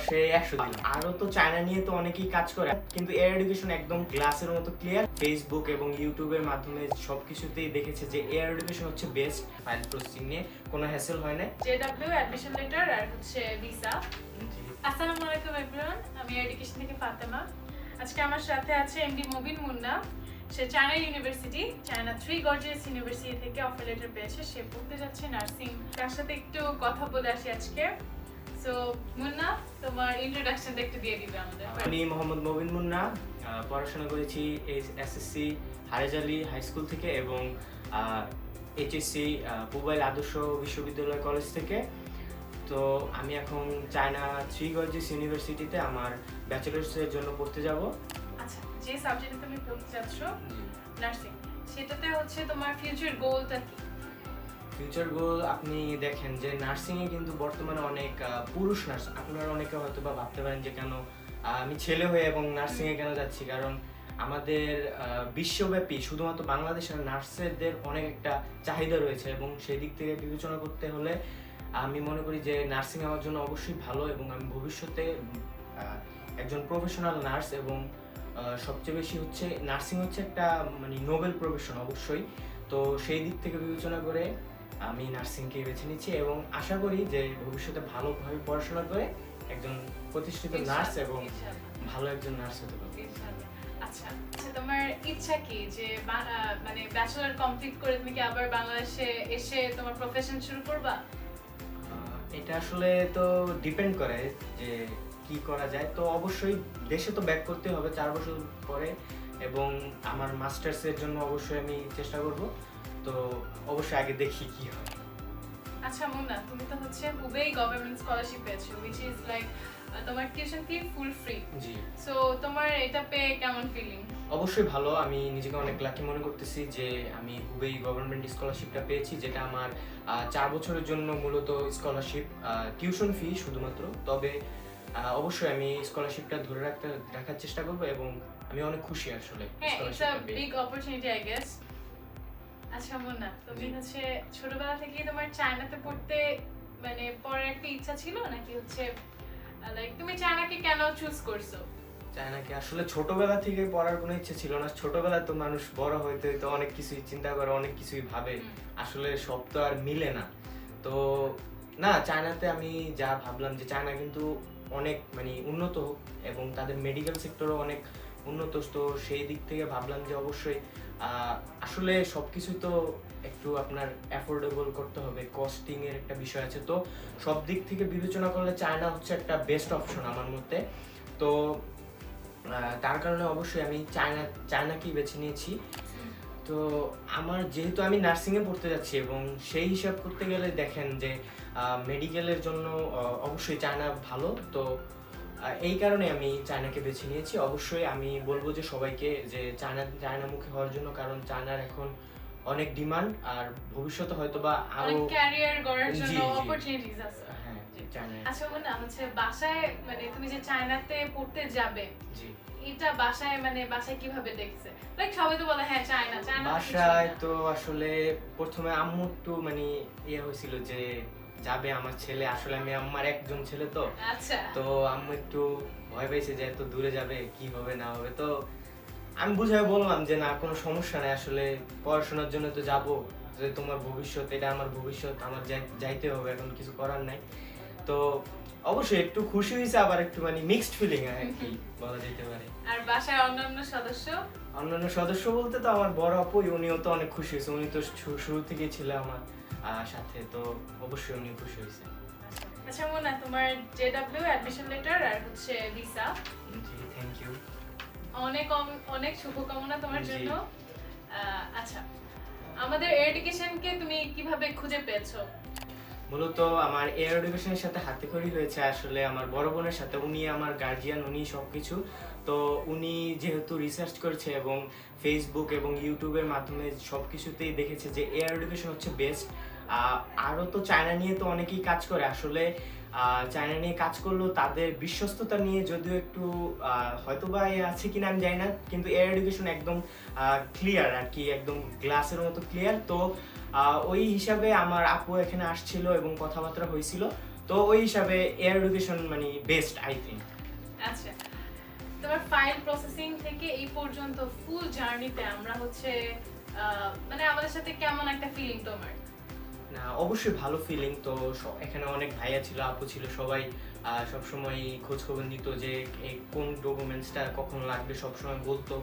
দশে একশো দিন। আরও তো চায়না নিয়ে তো অনেকেই কাজ করে। কিন্তু এয়ার এডুকেশন একদম গ্লাসের মতো ক্লিয়ার ফেসবুক এবং ইউটিউবের মাধ্যমে সবকিছুতেই দেখেছে যে এয়ার এডুকেশন হচ্ছে বেস্ট ফাইল প্রসেসিং নিয়ে কোনো হ্যাসেল হয় না অ্যাডমিশন লেটার আর হচ্ছে ভিসা আসসালামু আলাইকুম এভরিওয়ান আমি এডুকেশন থেকে ফাতেমা। আজকে আমার সাথে আছে এমডি মুবিন মুন্না। সে China university China three Gorges university থেকে অফার লেটার পেয়েছে। সে পড়তে যাচ্ছে নার্সিং তার সাথে একটু কথা বলে আসি আজকে। সো মুন্না তোমার ইন্ট্রোডাকশনটা একটু দিয়ে দিবে আমাদের। আমি মোহাম্মদ মবিন মুন্না পড়াশোনা করেছি এসএসসি হারেজালি হাই স্কুল থেকে এবং এইচএসসি মোবাইল আদর্শ বিশ্ববিদ্যালয় কলেজ থেকে। তো আমি এখন চায়না থ্রি গর্জিস ইউনিভার্সিটিতে আমার ব্যাচেলার্সের জন্য পড়তে যাব। আচ্ছা যে সাবজেক্টে তুমি পড়তে যাচ্ছ নার্সিং সেটাতে হচ্ছে তোমার ফিউচার গোলটা কি? ফিউচার গোল আপনি দেখেন যে নার্সিংয়ে কিন্তু বর্তমানে অনেক পুরুষ নার্স আপনারা অনেকে হয়তো বা ভাবতে পারেন যে কেন আমি ছেলে হয়ে এবং নার্সিংয়ে কেন যাচ্ছি? কারণ আমাদের বিশ্বব্যাপী শুধুমাত্র বাংলাদেশের নার্সেদের অনেক একটা চাহিদা রয়েছে এবং সেই দিক থেকে বিবেচনা করতে হলে আমি মনে করি যে নার্সিং আমার জন্য অবশ্যই ভালো এবং আমি ভবিষ্যতে একজন প্রফেশনাল নার্স এবং সবচেয়ে বেশি হচ্ছে নার্সিং হচ্ছে একটা মানে নোবেল প্রফেশন অবশ্যই। তো সেই দিক থেকে বিবেচনা করে আমি নার্সিংকে বেছে নিচ্ছি এবং আশা করি যে ভবিষ্যতে ভালোভাবে পড়াশোনা করে একজন প্রতিষ্ঠিত নার্স এবং ভালো একজন নার্স হতে পারব। আচ্ছা আচ্ছা তোমার ইচ্ছা কি যে মানে ব্যাচেলর কমপ্লিট করে তুমি কি আবার বাংলাদেশে এসে তোমার প্রফেশন শুরু করবা? এটা আসলে তো ডিপেন্ড করে যে কি করা যায়। তো অবশ্যই দেশে তো ব্যাক করতে হবে চার বছর পরে। এবং আমার মাস্টার্সের জন্য অবশ্যই আমি চেষ্টা করব। তো অবশ্যই আগে দেখি কি হয়। আচ্ছা মুন্না তুমি তো হচ্ছে হুবেই গভর্নমেন্ট স্কলারশিপ পেয়েছ উইচ ইজ লাইক তোমার টিউশন ফি ফুল ফ্রি জি। সো তোমার এটা পেয়ে কেমন ফিলিং অবশ্যই ভালো আমি নিজেকে অনেক লাকি মনে করতেছি যে আমি হুবেই গভর্নমেন্ট স্কলারশিপটা পেয়েছি যেটা আমার চার বছরের জন্য মূলত স্কলারশিপ টিউশন ফি শুধুমাত্র। তবে অবশ্যই আমি স্কলারশিপটা ধরে রাখতে রাখার চেষ্টা করব এবং আমি অনেক খুশি আসলে হ্যাঁ it's a. Big opportunity I guess আচ্ছা মুন্না তুমি হচ্ছে ছোটবেলা থেকেই তোমার চায়নাতে পড়তে মানে পড়ার একটা ইচ্ছা ছিল নাকি হচ্ছে লাইক তুমি চায়নাকে কেন চুজ করছ? চায়নাকে আসলে ছোটবেলা থেকে পড়ার কোনো ইচ্ছে ছিল না। ছোটবেলা তো মানুষ বড় হইতে হইতে অনেক কিছুই চিন্তা করে অনেক কিছুই ভাবে। আসলে সব তো আর মিলে না। তো না চায়নাতে আমি যা ভাবলাম যে চায়না কিন্তু অনেক মানে উন্নত হোক এবং তাদের মেডিকেল সেক্টরও অনেক উন্নত তো সেই দিক থেকে ভাবলাম যে অবশ্যই আসলে সব কিছু তো একটু আপনার অ্যাফোর্ডেবল করতে হবে কস্টিং এর একটা বিষয় আছে। তো সব দিক থেকে বিবেচনা করলে চায়না হচ্ছে একটা বেস্ট অপশন আমার মতে। তো তার কারণে অবশ্যই আমি চায়না চায়নাকেই বেছে নিয়েছি। তো আমার যেহেতু আমি নার্সিংয়ে পড়তে যাচ্ছি এবং সেই হিসাব করতে গেলে দেখেন যে মেডিকেলের জন্য অবশ্যই চায়না ভালো। তো এই কারণে আমি চায়নাকে বেছে নিয়েছি। অবশ্যই আমি বলব যে সবাইকে যে চায়না চায়নামুখী হওয়ার জন্য কারণ চায়নার এখন অনেক ডিমান্ড আর ভবিষ্যতে হয়তো বা আরও ক্যারিয়ার গড়ার জন্য। অপরচুনিটিস আছে। হ্যাঁ আচ্ছা হচ্ছে বাসায় মানে তুমি যে চায়নাতে পড়তে যাবে জি। এটা বাসায় মানে বাসায় কীভাবে দেখছে? লাইক সবাই তো বলে হ্যাঁ চায়না চায়না বাসায় তো আসলে প্রথমে আম্মু একটু মানে ইয়ে হয়েছিল যে যাবে আমার ছেলে। আসলে আমি আমার একজন ছেলে তো। আচ্ছা। তো আম্মু একটু ভয় পেয়েছে যে এত দূরে যাবে কি হবে না হবে। তো আমি বুঝাই বললাম যে না কোনো সমস্যা নেই। আসলে পড়াশোনার জন্য তো যাব। যে তোমার ভবিষ্যৎ এটা আমার ভবিষ্যৎ। আমার যাইতে হবে। এখন কিছু করার নাই। তো অবশ্যই একটু খুশি হয়েছে আবার একটু মানে মিক্সড ফিলিং আর কি বলা যেতে পারে। আর বাসায় অন্যান্য সদস্য? অন্যান্য সদস্য বলতে তো আমার বড় আপু উনিও তো অনেক খুশি হয়েছে। উনি তো শুরু থেকেই ছিল আমার সাথে তো অবশ্যই উনি খুশি হয়েছে। আচ্ছা মোনা তোমার জেডব্লিউ অ্যাডমিশন লেটার আর হচ্ছে ভিসা জি থ্যাংক ইউ অনেক অনেক শুভকামনা তোমার জন্য। আচ্ছা আমাদের এডুকেশনকে তুমি কীভাবে খুঁজে পেয়েছ? মূলত আমার এয়ার এডুকেশনের সাথে হাতে খড়ি হয়েছে আসলে আমার বড় বোনের সাথে। উনি আমার গার্জিয়ান উনি সব কিছু তো উনি যেহেতু রিসার্চ করেছে এবং ফেসবুক এবং ইউটিউবের মাধ্যমে সব কিছুতেই দেখেছে যে এয়ার এডুকেশন হচ্ছে বেস্ট আরও তো চায়না নিয়ে তো অনেকেই কাজ করে। আসলে চায়না নিয়ে কাজ করল, তাদের বিশ্বস্ততা নিয়ে যদিও একটু হয়তো বা আছে কিনা আমি জানি না, কিন্তু এয়ার এডুকেশন একদম ক্লিয়ার আর কি, একদম গ্লাসের মতো ক্লিয়ার তো ওই হিসাবে আমার আপু এখানে আসছিল এবং কথাবার্তা হয়েছিল। তো ওই হিসাবে এয়ার এডুকেশন মানে বেস্ট আই থিঙ্ক আচ্ছা। তোমার ফাইল প্রসেসিং থেকে এই পর্যন্ত ফুল জার্নিতে আমরা হচ্ছে মানে আমাদের সাথে কেমন একটা ফিলিং তোমার? না অবশ্যই ভালো ফিলিং তো এখানে অনেক ভাইয়া ছিল আপু ছিল সবাই সবসময় খোঁজ খবর নিত যে এই কোন ডকুমেন্টসটা কখন লাগবে সবসময় বলতো।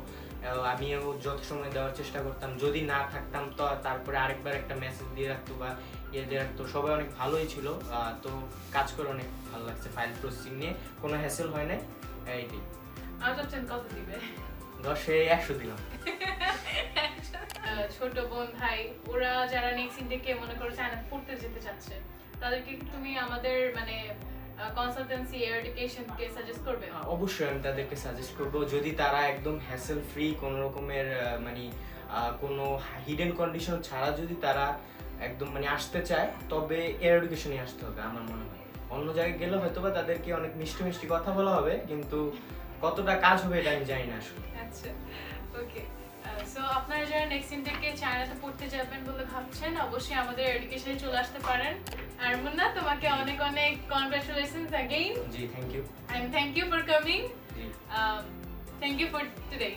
আমিও যত সময় দেওয়ার চেষ্টা করতাম যদি না থাকতাম তো তারপরে আরেকবার একটা মেসেজ দিয়ে রাখতো বা ইয়ে দিয়ে রাখতো। সবাই অনেক ভালোই ছিল তো কাজ করে অনেক ভালো লাগছে ফাইল প্রসেসিং নিয়ে। কোনো হ্যাসেল হয় না এইটাই। আউট অফ কত দিবে? দশে একশো দিলাম। ছোট বোন ভাই ওরা যারা নেক্সট ইন্টেকে মনে করো চায়না পড়তে যেতে চাচ্ছে তাদেরকে তুমি আমাদের মানে কনসালটেন্সি এয়ার এডুকেশনকে সাজেস্ট করবে? অবশ্যই আমি তাদেরকে সাজেস্ট করব। যদি তারা একদম হ্যাসেল ফ্রি কোনো রকমের মানে কোনো হিডেন কন্ডিশন ছাড়া যদি তারা একদম মানে আসতে চায় তবে এয়ার এডুকেশনে আসতে হবে আমার মনে হয়। অন্য জায়গায় গেলে হয়তো বা তাদেরকে অনেক মিষ্টি মিষ্টি কথা বলা হবে কিন্তু কতটা কাজ হবে এটা আমি জানি না আসলে। আচ্ছা ওকে সো আপনারা যারা নেক্সট ইনটেকে চায়নাতে পড়তে যাবেন বলে ভাবছেন অবশ্যই আমাদের এডুকেশনে চলে আসতে পারেন। আর মুন্না তোমাকে অনেক অনেক congratulations again G thank you and thank you for coming G. Um, you for today